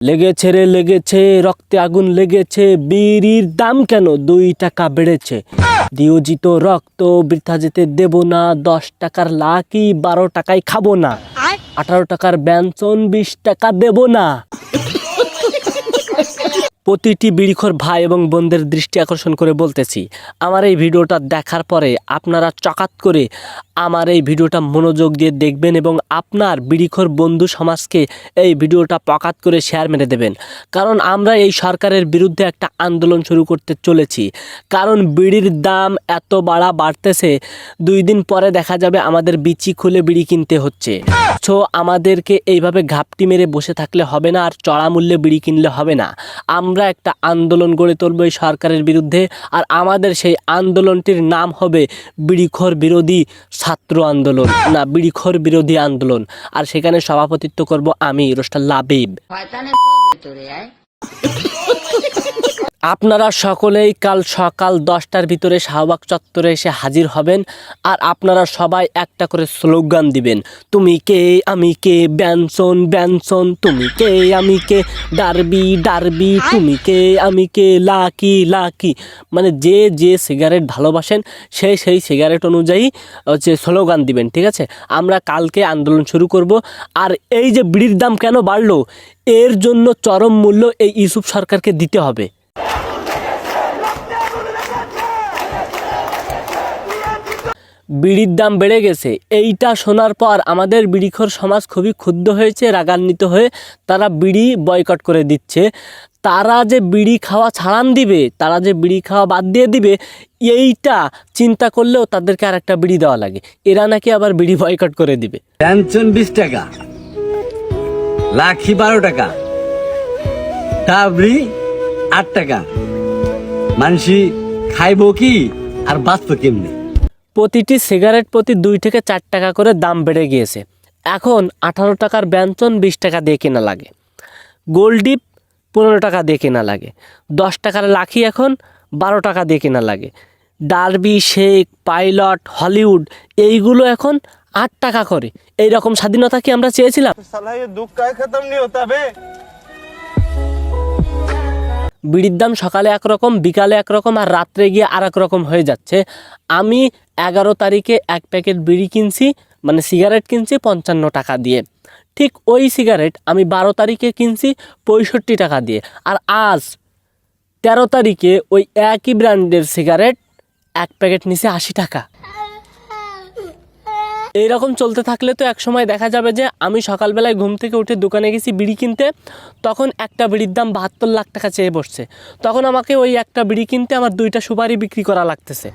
লেগেছে রে লেগেছে রক্তে আগুন লেগেছে বিড়ির দাম কেন দুই টাকা বেড়েছে? দিয়োজিত রক্ত বৃথা যেতে দেব না দশ টাকার লাকি বারো টাকায় খাব না আঠারো টাকার ব্যঞ্জন বিশ টাকা দেব না। প্রতিটি বিড়িখোর ভাই এবং বোনদের দৃষ্টি আকর্ষণ করে বলতেছি, আমার এই ভিডিওটা দেখার পরে আপনারা চকাত করে আমার এই ভিডিওটা মনোযোগ দিয়ে দেখবেন এবং আপনার বিড়িখোর বন্ধু সমাজকে এই ভিডিওটা পকাত করে শেয়ার মেরে দেবেন। কারণ আমরা এই সরকারের বিরুদ্ধে একটা আন্দোলন শুরু করতে চলেছি। কারণ বিড়ির দাম এত বাড়া বাড়তেছে, দুই দিন পরে দেখা যাবে আমাদের বিচি খুলে বিড়ি কিনতে হচ্ছে। সো আমাদেরকে এইভাবে ঘাপটি মেরে বসে থাকলে হবে না আর চড়া মূল্যে বিড়ি কিনলে হবে না। আমরা একটা আন্দোলন গড়ে তুলব এই সরকারের বিরুদ্ধে। আর আমাদের সেই আন্দোলনটির নাম হবে বিড়িখর বিরোধী ছাত্র আন্দোলন, না বিড়িখর বিরোধী আন্দোলন। আর সেখানে সভাপতিত্ব করব আমি, রোস্টার লাবিব। আপনারা সকলেই কাল সকাল দশটার ভিতরে শাহবাগ চত্বরে এসে হাজির হবেন আর আপনারা সবাই একটা করে স্লোগান দিবেন। তুমি কে, আমি কে, ব্যানসন ব্যানসন, তুমি কে, আমি কে, ডারবি ডারবি, তুমি কে, আমি কে, লাকি লাকি। মানে যে যে সিগারেট ভালোবাসেন সেই সেই সিগারেট অনুযায়ী, হচ্ছে স্লোগান দিবেন, ঠিক আছে? আমরা কালকে আন্দোলন শুরু করব। আর এই যে বিড়ির দাম কেন বাড়লো, এর জন্য চরম মূল্য এই ইউসুফ সরকারকে দিতে হবে। বিড়ির দাম বেড়ে গেছে। এইটা শোনার পর আমাদের বিড়িখোর সমাজ খুবই ক্ষুব্ধ হয়েছে, রাগান্বিত হয়ে তারা বিড়ি বয়কট করে দিচ্ছে। তারা যে বিড়ি খাওয়া ছাড়ান দিবে, তারা যে বিড়ি খাওয়া বাদ দিয়ে দিবে, এইটা চিন্তা করলেও তাদেরকে আর একটা বিড়ি দেওয়া লাগে। এরা নাকি আবার বিড়ি বয়কট করে দিবে। বিশ টাকা, লাখি বারো টাকা টাবরি আট টাকা। মানসি খাইব কি আর বাঁচবো কেমনি? প্রতিটি সিগারেট প্রতি দুই থেকে চার টাকা করে দাম বেড়ে গিয়েছে। এখন আঠারো টাকার ব্যঞ্জন বিশ টাকা দিয়ে কেনা লাগে। গোল্ডিপ পনেরো টাকা দিয়ে কেনা লাগে। দশ টাকার লাখি এখন বারো টাকা দিয়ে কেনা লাগে। ডার্বি শেক পাইলট, হলিউড, এইগুলো এখন আট টাকা করে। এই রকম স্বাধীনতা কি আমরা চেয়েছিলাম? বিড়ির দাম সকালে একরকম, বিকালে একরকম আর রাত্রে গিয়ে আর এক রকম হয়ে যাচ্ছে। আমি এগারো তারিখে এক প্যাকেট বিড়ি কিনছি মানে সিগারেট কিনছি পঞ্চান্ন টাকা দিয়ে। ঠিক ওই সিগারেট আমি বারো তারিখে কিনছি পঁয়ষট্টি টাকা দিয়ে। আর আজ তেরো তারিখে ওই একই ব্র্যান্ডের সিগারেট এক প্যাকেট নিচে আশি টাকা। এইরকম চলতে থাকলে তো একসময় দেখা যাবে যে আমি সকালবেলায় ঘুম থেকে উঠে দোকানে গেছি বিড়ি কিনতে তখন একটা বিড়ির দাম বাহাত্তর লাখ টাকা চেয়ে বসছে। তখন আমাকে ওই একটা বিড়ি কিনতে আমার দুইটা সুপারি বিক্রি করা লাগতেছে।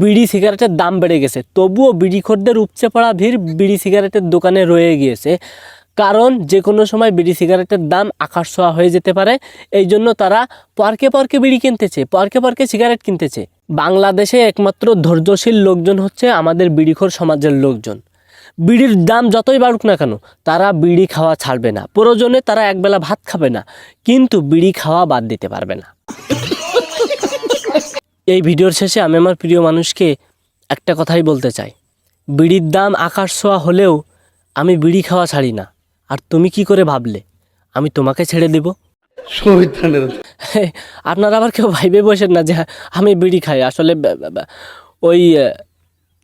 বিড়ি সিগারেটের দাম বেড়ে গেছে তবুও বিড়িখোরদের উপচে পড়া ভিড় বিড়ি সিগারেটের দোকানে রয়ে গিয়েছে। কারণ যে কোনো সময় বিড়ি সিগারেটের দাম আকাশ ছোঁয়া হয়ে যেতে পারে, এই জন্য তারা পরকে পরকে বিড়ি কিনতেছে, পরকে পরকে সিগারেট কিনতেছে। বাংলাদেশে একমাত্র ধৈর্যশীল লোকজন হচ্ছে আমাদের বিড়িখোর সমাজের লোকজন। বিড়ির দাম যতই বাড়ুক না কেন, তারা বিড়ি খাওয়া ছাড়বে না। প্রয়োজনে তারা একবেলা ভাত খাবে না, কিন্তু বিড়ি খাওয়া বাদ দিতে পারবে না। এই ভিডিওর শেষে আমি আমার প্রিয় মানুষকে একটা কথাই বলতে চাই। বিড়ির দাম আকাশ ছোঁয়া হলেও আমি বিড়ি খাওয়া ছাড়ি না। আর তুমি কি করে ভাবলে? আমি তোমাকে ছেড়ে দেব। আপনারা আবার কেউ ভাইবে বসেন না যে আমি বিড়ি খাই। আসলে ওই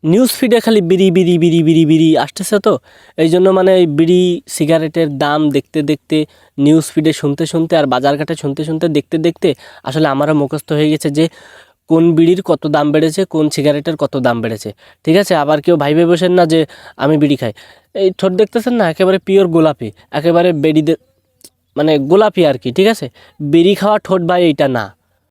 নিউজ ফিডে খালি বিড়ি বিড়ি বিড়ি বিড়ি বিড়ি আসতেছে তো। এই জন্য মানে এই বিড়ি সিগারেটের দাম দেখতে দেখতে নিউজ ফিডে শুনতে শুনতে আর বাজারঘাটে শুনতে শুনতে দেখতে দেখতে আসলে আমারও মুখস্থ হয়ে গেছে যে কোন বিড়ির কত দাম বেড়েছে, কোন সিগারেটের কত দাম বেড়েছে। ঠিক আছে? আবার কেউ ভাইবে বসেন না যে আমি বিড়ি খাই। এই ঠোঁট দেখতেছেন না? একেবারে পিওর গোলাপি। একেবারে বেড়িদের মানে গোলাপি আর কি, ঠিক আছে? বিড়ি খাওয়া ঠোঁট ভাই এইটা না।